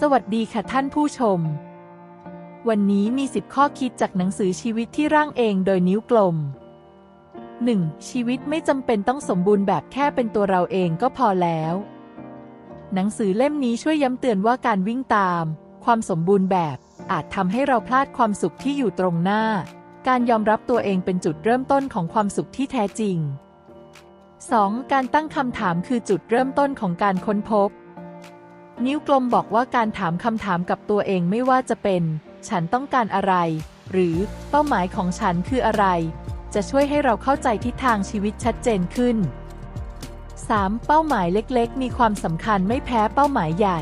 สวัสดีค่ะท่านผู้ชม วันนี้มี 10 ข้อคิดจากหนังสือชีวิตที่ร่างเองโดยนิ้วกลม 1. ชีวิตไม่จำเป็นต้องสมบูรณ์แบบแค่เป็นตัวเราเองก็พอแล้ว หนังสือเล่มนี้ช่วยย้ำเตือนว่าการวิ่งตาม ความสมบูรณ์แบบอาจทำให้เราพลาดความสุขที่อยู่ตรงหน้า การยอมรับตัวเองเป็นจุดเริ่มต้นของความสุขที่แท้จริง 2. การตั้งคำถามคือจุดเริ่มต้นของการค้นพบ นิ้วกลมบอกว่าการถามคำถามกับตัวเองไม่ว่าจะเป็น ฉันต้องการอะไร หรือเป้าหมายของฉันคืออะไร จะช่วยให้เราเข้าใจทิศทางชีวิตชัดเจนขึ้น 3. เป้าหมายเล็กๆ มีความสำคัญไม่แพ้เป้าหมายใหญ่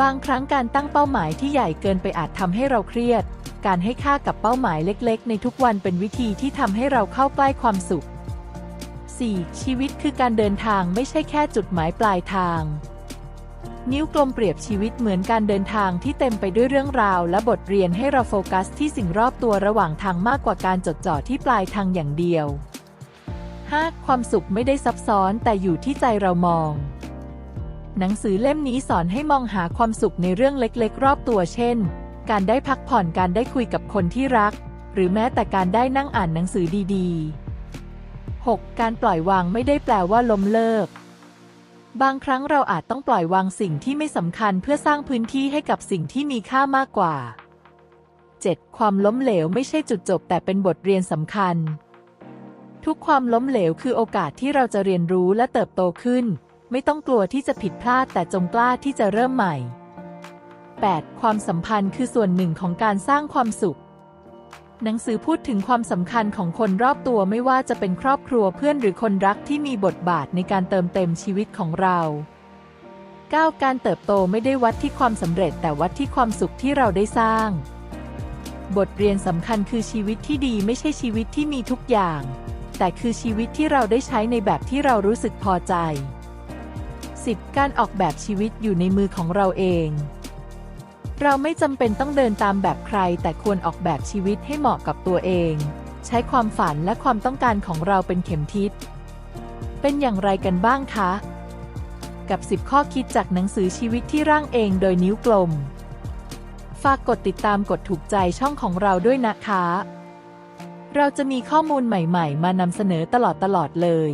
บางครั้งการตั้งเป้าหมายที่ใหญ่เกินไปอาจทำให้เราเครียด การให้ค่ากับเป้าหมายเล็กๆ ในทุกวันเป็นวิธีที่ทำให้เราเข้าใกล้ความสุข 4. ชีวิตคือการเดินทางไม่ใช่แค่จุดหมายปลายทาง นิ้วกลมเปรียบชีวิตเหมือนการเดินทางที่เต็มไปด้วยเรื่องราว และบทเรียนให้เราโฟกัสที่สิ่งรอบตัวระหว่างทางมากกว่าการจดจ่อที่ปลายทางอย่างเดียว 5. ความสุขไม่ได้ซับซ้อนแต่อยู่ที่ใจเรามอง หนังสือเล่มนี้สอนให้มองหาความสุขในเรื่องเล็กๆ รอบตัวเช่น การได้พักผ่อนการได้คุยกับคนที่รัก หรือแม้แต่การได้นั่งอ่านหนังสือดีๆ 6. การปล่อยวางไม่ได้แปลว่าล้มเลิก บางครั้งเราอาจต้องปล่อยวางสิ่งที่ไม่สำคัญเพื่อสร้างพื้นที่ให้กับสิ่งที่มีค่ามากกว่า 7. ความล้มเหลวไม่ใช่จุดจบแต่เป็นบทเรียนสำคัญ ทุกความล้มเหลวคือโอกาสที่เราจะเรียนรู้และเติบโตขึ้น ไม่ต้องกลัวที่จะผิดพลาดแต่จงกล้าที่จะเริ่มใหม่ 8. ความสัมพันธ์คือส่วนหนึ่งของการสร้างความสุข หนังสือพูดถึงความสำคัญของคนรอบตัวไม่ว่าจะเป็นครอบครัวเพื่อนหรือคนรักที่มีบทบาทในการเติมเต็มชีวิตของเรา 9. การเติบโตไม่ได้วัดที่ความสำเร็จแต่วัดที่ความสุขที่เราได้สร้าง บทเรียนสำคัญคือชีวิตที่ดีไม่ใช่ชีวิตที่มีทุกอย่าง แต่คือชีวิตที่เราได้ใช้ในแบบที่เรารู้สึกพอใจ 10. การออกแบบชีวิตอยู่ในมือของเราเอง เราไม่จำเป็นต้องเดินตามแบบใคร แต่ควรออกแบบชีวิตให้เหมาะกับตัวเอง ใช้ความฝันและความต้องการของเราเป็นเข็มทิศ เป็นอย่างไรกันบ้างคะ กับ 10 ข้อคิดจากหนังสือชีวิตที่ร่างเองโดยนิ้วกลม ฝากกดติดตามกดถูกใจช่องของเราด้วยนะคะ เราจะมีข้อมูลใหม่ ๆ มานำเสนอตลอดๆเลย